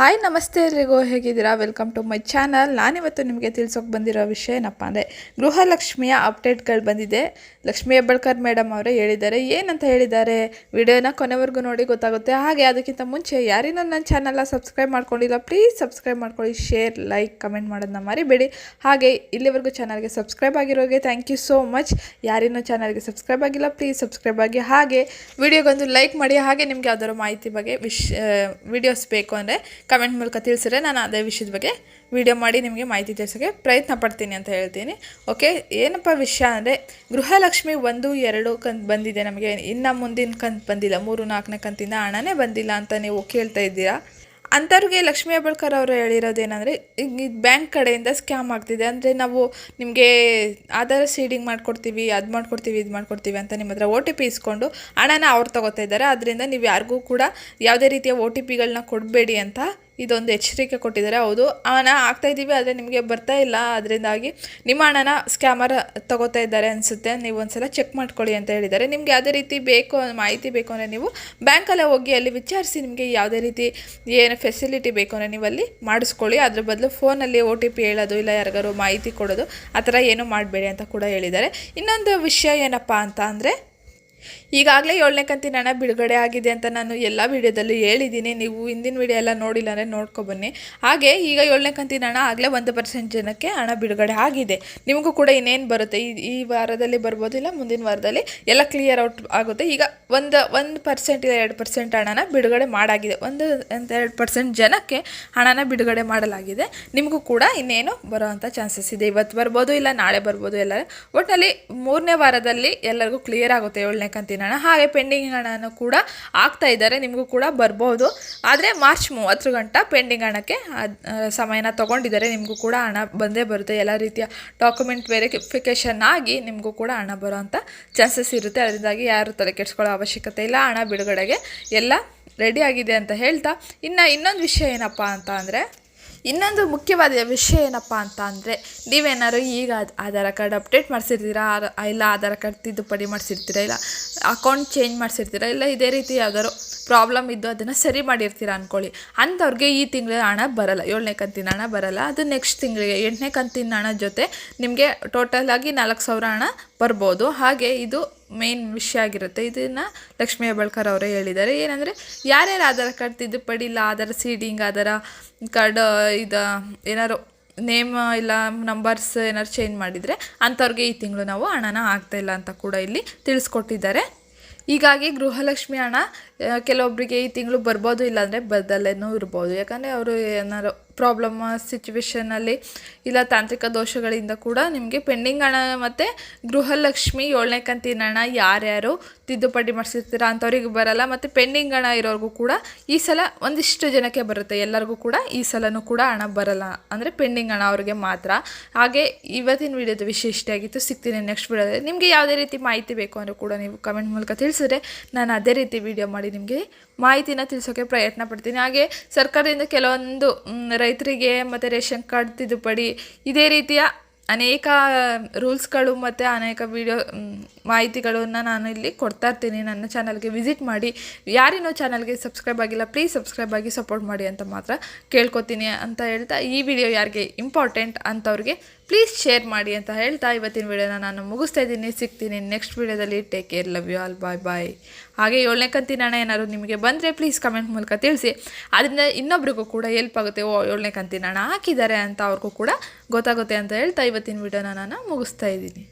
Hi, ನಮಸ್ತೆ ಎಲ್ರಿಗೂ, ಹೇಗಿದ್ದೀರಾ? ವೆಲ್ಕಮ್ ಟು ಮೈ ಚಾನಲ್ ನಾನಿವತ್ತು ನಿಮಗೆ ತಿಳ್ಸೋಕೆ ಬಂದಿರೋ ವಿಷಯ ಏನಪ್ಪ ಅಂದರೆ, ಗೃಹಲಕ್ಷ್ಮಿಯ ಅಪ್ಡೇಟ್ಗಳು ಬಂದಿದೆ. ಲಕ್ಷ್ಮೀ ಹೆಬ್ಬಳ್ಕರ್ ಮೇಡಮ್ ಅವರೇ ಹೇಳಿದ್ದಾರೆ. ಏನಂತ ಹೇಳಿದ್ದಾರೆ? ವಿಡಿಯೋನ ಕೊನೆವರೆಗೂ ನೋಡಿ ಗೊತ್ತಾಗುತ್ತೆ. ಹಾಗೆ ಅದಕ್ಕಿಂತ ಮುಂಚೆ ಯಾರಿನೂ ನನ್ನ ಚಾನಲ್ನ ಸಬ್ಸ್ಕ್ರೈಬ್ ಮಾಡ್ಕೊಂಡಿಲ್ಲ ಪ್ಲೀಸ್ ಸಬ್ಸ್ಕ್ರೈಬ್ ಮಾಡ್ಕೊಳ್ಳಿ ಶೇರ್ ಲೈಕ್ ಕಮೆಂಟ್ ಮಾಡೋದನ್ನ ಮರಿಬೇಡಿ. ಹಾಗೆ ಇಲ್ಲಿವರೆಗೂ ಚಾನಲ್ಗೆ ಸಬ್ಸ್ಕ್ರೈಬ್ ಆಗಿರೋಗೆ ಥ್ಯಾಂಕ್ ಯು ಸೋ ಮಚ್ ಯಾರಿನೂ ಚಾನಲ್ಗೆ ಸಬ್ಸ್ಕ್ರೈಬ್ ಆಗಿಲ್ಲ ಪ್ಲೀಸ್ ಸಬ್ಸ್ಕ್ರೈಬ್ ಆಗಿ. ಹಾಗೆ ವಿಡಿಯೋಗೊಂದು ಲೈಕ್ ಮಾಡಿ. ಹಾಗೆ ನಿಮಗೆ ಯಾವ್ದಾದ್ರು ಮಾಹಿತಿ ಬಗ್ಗೆ ವಿಶ್ ವಿಡಿಯೋಸ್ ಬೇಕು ಅಂದರೆ ಕಮೆಂಟ್ ಮೂಲಕ ತಿಳಿಸಿದ್ರೆ ನಾನು ಅದೇ ವಿಷಯದ ಬಗ್ಗೆ ವಿಡಿಯೋ ಮಾಡಿ ನಿಮಗೆ ಮಾಹಿತಿ ತಿಳಿಸೋಕ್ಕೆ ಪ್ರಯತ್ನ ಪಡ್ತೀನಿ ಅಂತ ಹೇಳ್ತೀನಿ. ಓಕೆ ಏನಪ್ಪ ವಿಷಯ ಅಂದರೆ, ಗೃಹಲಕ್ಷ್ಮಿ ಒಂದು, ಎರಡು ಕಂತು ಬಂದಿದೆ ನಮಗೆ. ಇನ್ನು ಮುಂದಿನ ಕಂತು ಬಂದಿಲ್ಲ. ಮೂರು, ನಾಲ್ಕನೇ ಕಂತಿಂದ ಹಣನೇ ಬಂದಿಲ್ಲ ಅಂತ ನೀವು ಕೇಳ್ತಾ ಇದ್ದೀರಾ? ಅಂಥವ್ರಿಗೆ ಲಕ್ಷ್ಮೀ ಅಬಳ್ಕರ್ ಅವರು ಹೇಳಿರೋದೇನೆಂದರೆ ಈಗ ಬ್ಯಾಂಕ್ ಕಡೆಯಿಂದ ಸ್ಕ್ಯಾಮ್ ಆಗ್ತಿದೆ. ಅಂದರೆ ನಾವು ನಿಮಗೆ ಆಧಾರ್ ಸೀಡಿಂಗ್ ಮಾಡ್ಕೊಡ್ತೀವಿ, ಅದು ಮಾಡ್ಕೊಡ್ತೀವಿ, ಇದು ಮಾಡ್ಕೊಡ್ತೀವಿ ಅಂತ ನಿಮ್ಮ ಹತ್ರ ಓ ಟಿ ಪಿ ಇಸ್ಕೊಂಡು ಹಣನ ಅವ್ರು ತಗೋತಾ ಇದ್ದಾರೆ. ಅದರಿಂದ ನೀವು ಯಾರಿಗೂ ಕೂಡ ಯಾವುದೇ ರೀತಿಯ ಓ ಟಿ ಪಿಗಳನ್ನ ಕೊಡಬೇಡಿ ಅಂತ ಇದೊಂದು ಎಚ್ಚರಿಕೆ ಕೊಟ್ಟಿದ್ದಾರೆ. ಹೌದು, ಹಣ ಆಗ್ತಾ ಇದ್ದೀವಿ, ಆದರೆ ನಿಮಗೆ ಬರ್ತಾ ಇಲ್ಲ. ಅದರಿಂದಾಗಿ ನಿಮ್ಮ ಹಣನ ಸ್ಕ್ಯಾಮರ್ ತಗೋತಾ ಇದ್ದಾರೆ ಅನಿಸುತ್ತೆ. ನೀವು ಒಂದ್ಸಲ ಚೆಕ್ ಮಾಡ್ಕೊಳ್ಳಿ ಅಂತ ಹೇಳಿದ್ದಾರೆ. ನಿಮಗೆ ಯಾವುದೇ ರೀತಿ ಬೇಕು ಮಾಹಿತಿ ಬೇಕು ಅಂದರೆ ನೀವು ಬ್ಯಾಂಕಲ್ಲೇ ಹೋಗಿ ಅಲ್ಲಿ ವಿಚಾರಿಸಿ ನಿಮಗೆ ಯಾವುದೇ ರೀತಿ ಏನು ಫೆಸಿಲಿಟಿ ಬೇಕು ಅಂದರೆ ನೀವು ಅಲ್ಲಿ ಮಾಡಿಸ್ಕೊಳ್ಳಿ. ಅದ್ರ ಬದಲು ಫೋನಲ್ಲಿ ಓ ಟಿ ಪಿ ಹೇಳೋದು, ಇಲ್ಲ ಯಾರಿಗಾರು ಮಾಹಿತಿ ಕೊಡೋದು, ಆ ಥರ ಏನೂ ಮಾಡಬೇಡಿ ಅಂತ ಕೂಡ ಹೇಳಿದ್ದಾರೆ. ಇನ್ನೊಂದು ವಿಷಯ ಏನಪ್ಪ ಅಂತ ಅಂದರೆ ಈಗಾಗಲೇ ಏಳನೇ ಕಂತಿನ ಹಣ ಬಿಡುಗಡೆ ಆಗಿದೆ ಅಂತ ನಾನು ಎಲ್ಲ ವಿಡಿಯೋದಲ್ಲೂ ಹೇಳಿದ್ದೀನಿ. ನೀವು ಹಿಂದಿನ ವಿಡಿಯೋ ಎಲ್ಲ ನೋಡಿಲ್ಲ ಅಂದರೆ ನೋಡ್ಕೊಬನ್ನಿ ಹಾಗೆ ಈಗ ಏಳನೇ ಕಂತಿನ ಹಣ ಆಗಲೇ ಒಂದು ಪರ್ಸೆಂಟ್ ಜನಕ್ಕೆ ಹಣ ಬಿಡುಗಡೆ ಆಗಿದೆ. ನಿಮಗೂ ಕೂಡ ಇನ್ನೇನು ಬರುತ್ತೆ? ಈ ಈ ವಾರದಲ್ಲಿ ಬರ್ಬೋದು ಇಲ್ಲ ಮುಂದಿನ ವಾರದಲ್ಲಿ? ಎಲ್ಲ ಕ್ಲಿಯರ್ ಔಟ್ ಆಗುತ್ತೆ. ಈಗ ಒಂದು ಒಂದು ಪರ್ಸೆಂಟ್ ಇಲ್ಲ ಎರಡು ಪರ್ಸೆಂಟ್ ಹಣನ ಬಿಡುಗಡೆ ಮಾಡಾಗಿದೆ. ಒಂದು ಅಂತ ಎರಡು ಪರ್ಸೆಂಟ್ ಜನಕ್ಕೆ ಹಣನ ಬಿಡುಗಡೆ ಮಾಡಲಾಗಿದೆ. ನಿಮಗೂ ಕೂಡ ಇನ್ನೇನು ಬರೋವಂಥ ಚಾನ್ಸಸ್ ಇದೆ. ಇವತ್ತು ಬರ್ಬೋದು ಇಲ್ಲ ನಾಳೆ ಬರ್ಬೋದು ಎಲ್ಲ ಒಟ್ಟಿನಲ್ಲಿ ಮೂರನೇ ವಾರದಲ್ಲಿ ಎಲ್ಲರಿಗೂ ಕ್ಲಿಯರ್ ಆಗುತ್ತೆ ಏಳನೇ ಕಂತಿನ ಹಣ ಹಾಗೆ ಪೆಂಡಿಂಗ್ ಹಣನೂ ಕೂಡ ಆಗ್ತಾ ಇದ್ದಾರೆ, ನಿಮಗೂ ಕೂಡ ಬರ್ಬೋದು. ಆದರೆ ಮಾರ್ಚ್ ಮೂವತ್ತು ಗಂಟ ಪೆಂಡಿಂಗ್ ಹಣಕ್ಕೆ ಸಮಯನ ತೊಗೊಂಡಿದ್ದಾರೆ, ನಿಮಗೂ ಕೂಡ ಹಣ ಬಂದೇ ಬರುತ್ತೆ. ಎಲ್ಲ ರೀತಿಯ ಡಾಕ್ಯುಮೆಂಟ್ ವೆರಿಫಿಕೇಷನ್ ಆಗಿ ನಿಮಗೂ ಕೂಡ ಹಣ ಬರೋವಂಥ ಚಾನ್ಸಸ್ ಇರುತ್ತೆ. ಅದರಿಂದಾಗಿ ಯಾರು ತಲೆ ಕೆಡಿಸ್ಕೊಳ್ಳೋ ಅವಶ್ಯಕತೆ ಇಲ್ಲ. ಹಣ ಬಿಡುಗಡೆಗೆ ಎಲ್ಲ ರೆಡಿ ಆಗಿದೆ ಅಂತ ಹೇಳ್ತಾ. ಇನ್ನು ಇನ್ನೊಂದು ವಿಷಯ ಏನಪ್ಪ ಅಂತ ಅಂದರೆ ಇನ್ನೊಂದು ಮುಖ್ಯವಾದ ವಿಷಯ ಏನಪ್ಪ ಅಂತ ಅಂದರೆ, ನೀವೇನಾದ್ರು ಈಗ ಆಧಾರ್ ಕಾರ್ಡ್ ಅಪ್ಡೇಟ್ ಮಾಡಿಸಿರ್ತೀರಾ? ಇಲ್ಲ ಆಧಾರ್ ಕಾರ್ಡ್ ತಿದ್ದುಪಡಿ ಮಾಡಿಸಿರ್ತೀರಾ? ಇಲ್ಲ ಅಕೌಂಟ್ ಚೇಂಜ್ ಮಾಡಿಸಿರ್ತೀರಾ? ಇಲ್ಲ ಇದೇ ರೀತಿ ಯಾವ್ದಾದ್ರು ಪ್ರಾಬ್ಲಮ್ ಇದ್ದು ಅದನ್ನು ಸರಿ ಮಾಡಿರ್ತೀರಾ ಅಂದ್ಕೊಳ್ಳಿ ಅಂಥವ್ರಿಗೆ ಈ ತಿಂಗಳ ಹಣ ಬರಲ್ಲ, ಏಳನೇ ಕಂತಿನ ಹಣ ಬರಲ್ಲ. ಅದು ನೆಕ್ಸ್ಟ್ ತಿಂಗಳಿಗೆ, ಎಂಟನೇ ಕಂತಿನ ಹಣ ಜೊತೆ ನಿಮಗೆ ಟೋಟಲ್ ಆಗಿ ನಾಲ್ಕು ಸಾವಿರ ಹಣ ಬರ್ಬೋದು. ಹಾಗೆ ಇದು ಮೇನ್ ವಿಷಯ ಆಗಿರುತ್ತೆ. ಇದನ್ನು ಲಕ್ಷ್ಮೀ ಹೆಬ್ಬಳ್ಕರ್ ಅವರೇ ಹೇಳಿದ್ದಾರೆ. ಏನಂದರೆ, ಯಾರ್ಯಾರು ಆಧಾರ್ ಕಾರ್ಡ್ ತಿದ್ದುಪಡಿ ಇಲ್ಲ, ಆಧಾರ್ ಸೀಡಿಂಗ್, ಆಧಾರ ಕಾರ್ಡ್, ಇದು ಏನಾರು ನೇಮ್ ಇಲ್ಲ ನಂಬರ್ಸ್ ಏನಾದ್ರು ಚೇಂಜ್ ಮಾಡಿದರೆ ಅಂಥವ್ರಿಗೆ ಈ ತಿಂಗಳು ನಾವು ಹಣನ ಆಗ್ತಾಯಿಲ್ಲ ಅಂತ ಕೂಡ ಇಲ್ಲಿ ತಿಳಿಸ್ಕೊಟ್ಟಿದ್ದಾರೆ. ಹೀಗಾಗಿ ಗೃಹಲಕ್ಷ್ಮಿ ಹಣ ಕೆಲವೊಬ್ಬರಿಗೆ ಈ ತಿಂಗಳು ಬರ್ಬೋದು ಇಲ್ಲಾಂದರೆ ಬರದಲ್ಲೇನೂ ಇರ್ಬೋದು. ಯಾಕಂದರೆ ಅವರು ಏನಾರು ಪ್ರಾಬ್ಲಮ್ ಸಿಚುವೇಶನಲ್ಲಿ ಇಲ್ಲ ತಾಂತ್ರಿಕ ದೋಷಗಳಿಂದ ಕೂಡ ನಿಮಗೆ ಪೆಂಡಿಂಗ್ ಹಣ ಮತ್ತು ಗೃಹಲಕ್ಷ್ಮಿ ಏಳನೇ ಕಂತಿನ ಹಣ ಯಾರ್ಯಾರು ತಿದ್ದುಪಡಿ ಮಾಡಿಸಿರ್ತೀರ ಅಂಥವ್ರಿಗೆ ಬರಲ್ಲ. ಮತ್ತು ಪೆಂಡಿಂಗ್ ಹಣ ಇರೋರಿಗೂ ಕೂಡ ಈ ಸಲ ಒಂದಿಷ್ಟು ಜನಕ್ಕೆ ಬರುತ್ತೆ. ಎಲ್ಲರಿಗೂ ಕೂಡ ಈ ಸಲನೂ ಕೂಡ ಹಣ ಬರಲ್ಲ. ಅಂದರೆ ಪೆಂಡಿಂಗ್ ಹಣ ಅವ್ರಿಗೆ ಮಾತ್ರ. ಹಾಗೆ ಇವತ್ತಿನ ವಿಡಿಯೋದ ವಿಶಿಷ್ಟ ಆಗಿತ್ತು. ಸಿಗ್ತೀನಿ ನೆಕ್ಸ್ಟ್ ವಿಡಿಯೋದಲ್ಲಿ. ನಿಮಗೆ ಯಾವುದೇ ರೀತಿ ಮಾಹಿತಿ ಬೇಕು ಅಂದರೆ ಕೂಡ ನೀವು ಕಮೆಂಟ್ ಮೂಲಕ ತಿಳಿಸಿದ್ರೆ ನಾನು ಅದೇ ರೀತಿ ವಿಡಿಯೋ ಮಾಡಿ ನಿಮಗೆ ಮಾಹಿತಿನ ತಿಳಿಸೋಕ್ಕೆ ಪ್ರಯತ್ನ ಪಡ್ತೀನಿ. ಹಾಗೆ ಸರ್ಕಾರದಿಂದ ಕೆಲವೊಂದು ಮ್, ರೈತರಿಗೆ ಮತ್ತು ರೇಷನ್ ಕಾರ್ಡ್ ತಿದ್ದುಪಡಿ, ಇದೇ ರೀತಿಯ ಅನೇಕ ರೂಲ್ಸ್ಗಳು ಮತ್ತು ಅನೇಕ ವಿಡಿಯೋ ಮಾಹಿತಿಗಳನ್ನು ನಾನು ಇಲ್ಲಿ ಕೊಡ್ತಾ ಇರ್ತೀನಿ. ನನ್ನ ಚಾನಲ್ಗೆ ವಿಸಿಟ್ ಮಾಡಿ. ಯಾರಿನೋ ಚಾನಲ್ಗೆ ಸಬ್ಸ್ಕ್ರೈಬ್ ಆಗಿಲ್ಲ, ಪ್ಲೀಸ್ ಸಬ್ಸ್ಕ್ರೈಬ್ ಆಗಿ ಸಪೋರ್ಟ್ ಮಾಡಿ ಅಂತ ಮಾತ್ರ ಕೇಳ್ಕೊತೀನಿ ಅಂತ ಹೇಳ್ತಾ ಈ ವಿಡಿಯೋ ಯಾರಿಗೆ ಇಂಪಾರ್ಟೆಂಟ್ ಅಂಥವ್ರಿಗೆ ಪ್ಲೀಸ್ ಶೇರ್ ಮಾಡಿ ಅಂತ ಹೇಳ್ತಾ ಇವತ್ತಿನ ವಿಡಿಯೋನ ನಾನು ಮುಗಿಸ್ತಾ ಇದ್ದೀನಿ. ಸಿಗ್ತೀನಿ ನೆಕ್ಸ್ಟ್ ವಿಡಿಯೋದಲ್ಲಿ. Take care love you all bye bye ಹಾಗೆ ಏಳನೇ ಕಂತಿನ ಹಣ ಏನಾದ್ರು ನಿಮಗೆ ಬಂದರೆ ಪ್ಲೀಸ್ ಕಮೆಂಟ್ ಮೂಲಕ ತಿಳಿಸಿ. ಅದರಿಂದ ಇನ್ನೊಬ್ರಿಗೂ ಕೂಡ ಹೆಲ್ಪ್ ಆಗುತ್ತೆ. ಓ, ಏಳನೇ ಕಂತಿನ ಹಾಕಿದ್ದಾರೆ ಅಂತ ಅವ್ರಿಗೂ ಕೂಡ ಗೊತ್ತಾಗುತ್ತೆ ಅಂತ ಹೇಳ್ತಾ ಇವತ್ತಿನ ವಿಡಿಯೋನ ನಾನು ಮುಗಿಸ್ತಾ ಇದ್ದೀನಿ.